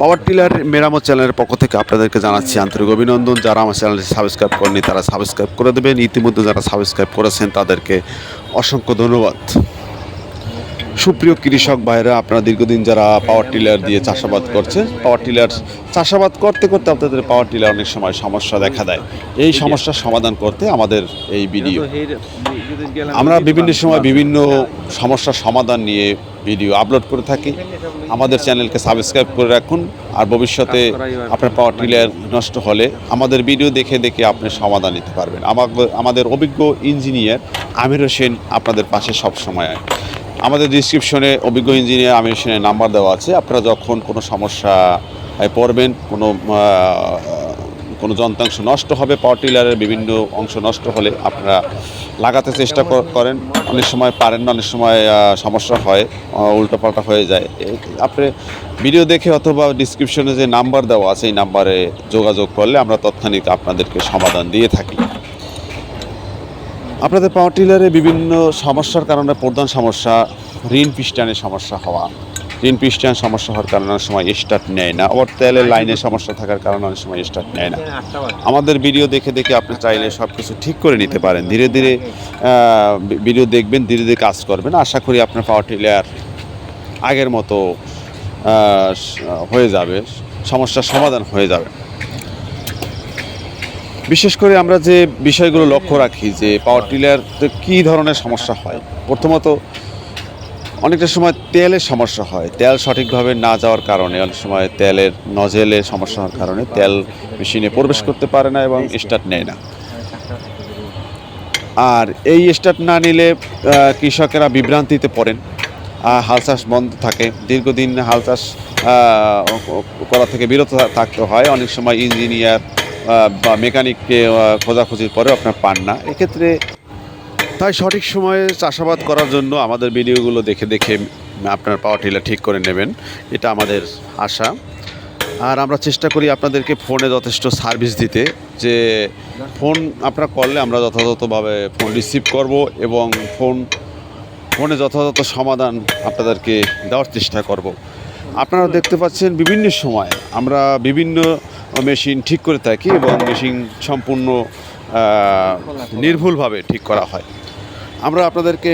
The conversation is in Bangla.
পাওয়ার টিলার মেরামত চ্যানেলের পক্ষ থেকে আপনাদেরকে জানাচ্ছি আন্তরিক অভিনন্দন। যারা আমার চ্যানেলটি সাবস্ক্রাইব করেনি তারা সাবস্ক্রাইব করে দেবেন। ইতিমধ্যে যারা সাবস্ক্রাইব করেছেন, তাদেরকে অসংখ্য ধন্যবাদ। সুপ্রিয় কৃষক ভাইরা আপনারা দীর্ঘদিন যারা পাওয়ার টিলার দিয়ে চাষাবাদ করছে পাওয়ার টিলার চাষাবাদ করতে করতে আপনাদের পাওয়ার টিলার অনেক সময় সমস্যা দেখা দেয়। এই সমস্যার সমাধান করতে আমাদের এই ভিডিও। আমরা বিভিন্ন সময় বিভিন্ন সমস্যার সমাধান নিয়ে ভিডিও আপলোড করে থাকি। আমাদের চ্যানেলকে সাবস্ক্রাইব করে রাখুন, আর ভবিষ্যতে আপনার পাওয়ার টিলার নষ্ট হলে আমাদের ভিডিও দেখে দেখে আপনি সমাধান নিতে পারবেন। আমাদের অভিজ্ঞ ইঞ্জিনিয়ার আমির হোসেন আপনাদের পাশে সব সময় আমাদের ডিসক্রিপশনে অভিজ্ঞ ইঞ্জিনিয়ার আমির হোসেনের নাম্বার দেওয়া আছে। আপনারা যখন কোনো সমস্যা পড়বেন, কোনো কোনো যন্ত্রাংশ নষ্ট হবে পাওয়ার টিলারের বিভিন্ন অংশ নষ্ট হলে আপনারা লাগাতে চেষ্টা করেন। অনেক সময় পারেন না, অনেক সময় সমস্যা হয় উল্টোপাল্টা হয়ে যায়। আপনি ভিডিও দেখে অথবা ডিসক্রিপশনে যে নাম্বার দেওয়া আছে, এই নাম্বারে যোগাযোগ করলে আমরা তৎক্ষণিক আপনাদেরকে সমাধান দিয়ে থাকি। আপনাদের পাওয়ার টিলারে বিভিন্ন সমস্যার কারণে প্রধান সমস্যা ঋণ পিস্টানের সমস্যা হওয়া। ঋণ পিস্টান সমস্যা হওয়ার কারণে অনেক সময় স্টার্ট নেয় না। আবার তেলের লাইনের সমস্যা থাকার কারণে অনেক সময় স্টার্ট নেয় না। আমাদের ভিডিও দেখে দেখে আপনি চাইলে সব কিছু ঠিক করে নিতে পারেন। ধীরে ধীরে ভিডিও দেখবেন ধীরে ধীরে কাজ করবেন। আশা করি আপনার পাওয়ার টিলার আগের মতো হয়ে যাবে। সমস্যার সমাধান হয়ে যাবে। বিশেষ করে আমরা যে বিষয়গুলো লক্ষ্য রাখি যে পাওয়ার টিলার কী ধরনের সমস্যা হয়, প্রথমত অনেকটা সময় তেলের সমস্যা হয়। তেল সঠিকভাবে না যাওয়ার কারণে, অনেক সময় তেলের নজেলের সমস্যা হওয়ার কারণে তেল মেশিনে প্রবেশ করতে পারে না এবং স্টার্ট নেয় না। আর এই স্টার্ট না নিলে কৃষকেরা বিভ্রান্তিতে পড়েন। হাল চাষ বন্ধ থাকে। দীর্ঘদিন হাল চাষ করা থেকে বিরত থাকতে হয়। অনেক সময় ইঞ্জিনিয়ার বা মেকানিককে খোঁজাখুঁজির পরেও আপনার পান না। এক্ষেত্রে তাই সঠিক সময়ে চাষাবাদ করার জন্য আমাদের ভিডিওগুলো দেখে দেখে আপনার পাওয়ার টিলার ঠিক করে নেবেন। এটা আমাদের আশা। আর আমরা চেষ্টা করি আপনাদেরকে ফোনে যথেষ্ট সার্ভিস দিতে, যে ফোন আপনারা করলে আমরা যথাযথভাবে ফোন রিসিভ করব এবং ফোন, ফোনে যথাযথ সমাধান আপনাদেরকে দেওয়ার চেষ্টা করব। আপনারা দেখতে পাচ্ছেন বিভিন্ন সময় আমরা বিভিন্ন মেশিন ঠিক করে থাকি এবং মেশিন সম্পূর্ণ নির্ভুলভাবে ঠিক করা হয়। আমরা আপনাদেরকে